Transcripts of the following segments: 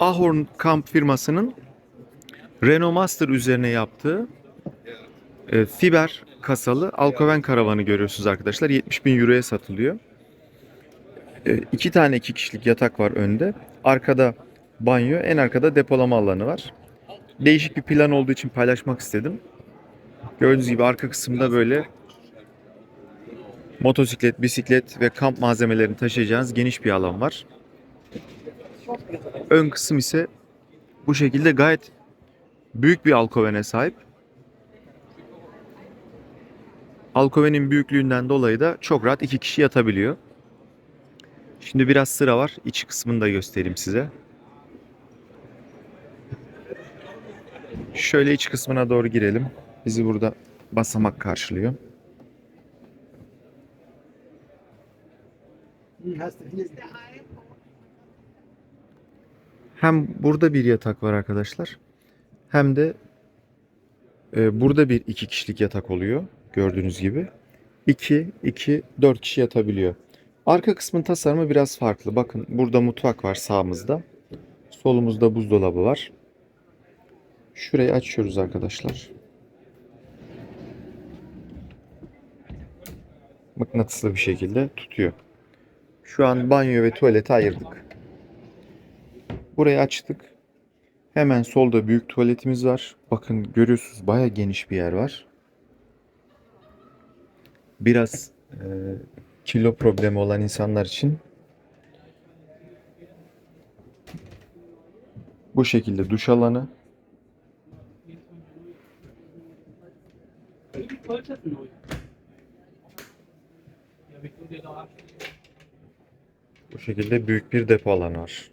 Ahorn Kamp firmasının Renault Master üzerine yaptığı e, fiber kasalı Alkoven karavanı görüyorsunuz arkadaşlar. 70 bin euroya satılıyor. E, iki tane iki kişilik yatak var önde. Arkada banyo, en arkada depolama alanı var. Değişik bir plan olduğu için paylaşmak istedim. Gördüğünüz gibi arka kısımda böyle motosiklet, bisiklet ve kamp malzemelerini taşıyacağınız geniş bir alan var. Ön kısım ise bu şekilde gayet büyük bir alkovene sahip. Alkovenin büyüklüğünden dolayı da çok rahat iki kişi yatabiliyor. Şimdi biraz sıra var. İç kısmını da göstereyim size. Şöyle iç kısmına doğru girelim. Bizi burada basamak karşılıyor. Hem burada bir yatak var arkadaşlar. Hem de e, burada bir iki kişilik yatak oluyor. Gördüğünüz gibi. 2, 2, 4 kişi yatabiliyor. Arka kısmın tasarımı biraz farklı. Bakın burada mutfak var sağımızda. Solumuzda buzdolabı var. Şurayı açıyoruz arkadaşlar. Mıknatıslı bir şekilde tutuyor. Şu an banyo ve tuvaleti ayırdık. Burayı açtık. Hemen solda büyük tuvaletimiz var. Bakın görüyorsunuz baya geniş bir yer var. Biraz e, kilo problemi olan insanlar için bu şekilde duş alanı. Bu şekilde büyük bir depo alanı var.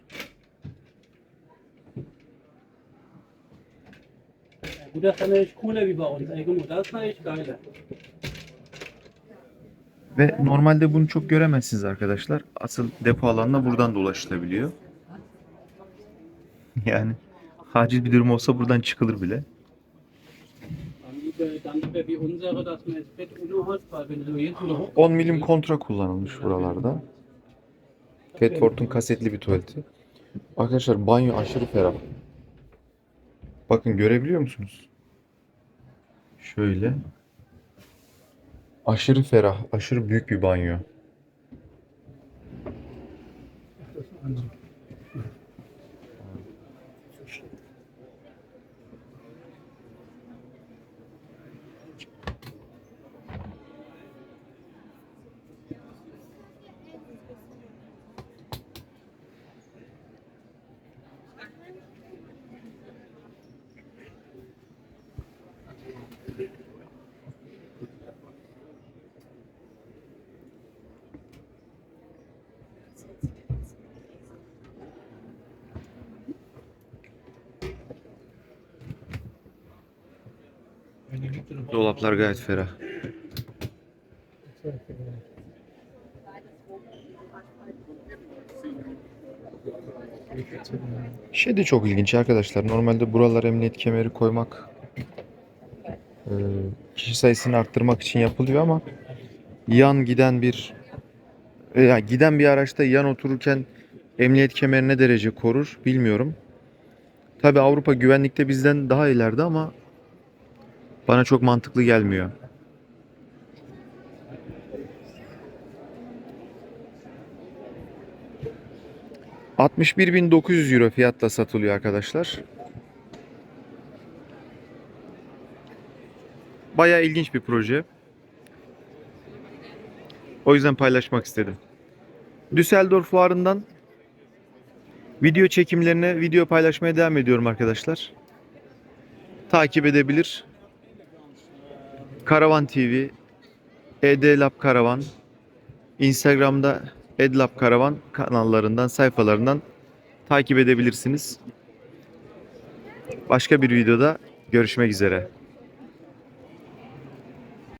Gut, das ist natürlich cooler wie bei uns. Ey, mal, das ist geiler. Ve normalde bunu çok göremezsiniz arkadaşlar. Asıl depo alanına buradan da ulaşılabiliyor. Yani acil bir durum olsa buradan çıkılır bile. 10 milim kontra kullanılmış buralarda. Tedford'un kasetli bir tuvaleti. Arkadaşlar banyo aşırı ferah. Bakın görebiliyor musunuz? Şöyle. Aşırı ferah, aşırı büyük bir banyo. Dolaplar gayet ferah. Şey de çok ilginç arkadaşlar. Normalde buralara emniyet kemeri koymak e, kişi sayısını arttırmak için yapılıyor ama yan giden bir e, ya giden bir araçta yan otururken emniyet kemeri ne derece korur bilmiyorum. Tabi Avrupa güvenlikte bizden daha ileride ama bana çok mantıklı gelmiyor. ...61.900 euro fiyatla satılıyor arkadaşlar. Bayağı ilginç bir proje. O yüzden paylaşmak istedim. Düsseldorf fuarından video çekimlerine video paylaşmaya devam ediyorum arkadaşlar. Takip edebilir. Karavan TV, ED Karavan, Instagram'da Edlab Karavan kanallarından, sayfalarından takip edebilirsiniz. Başka bir videoda görüşmek üzere.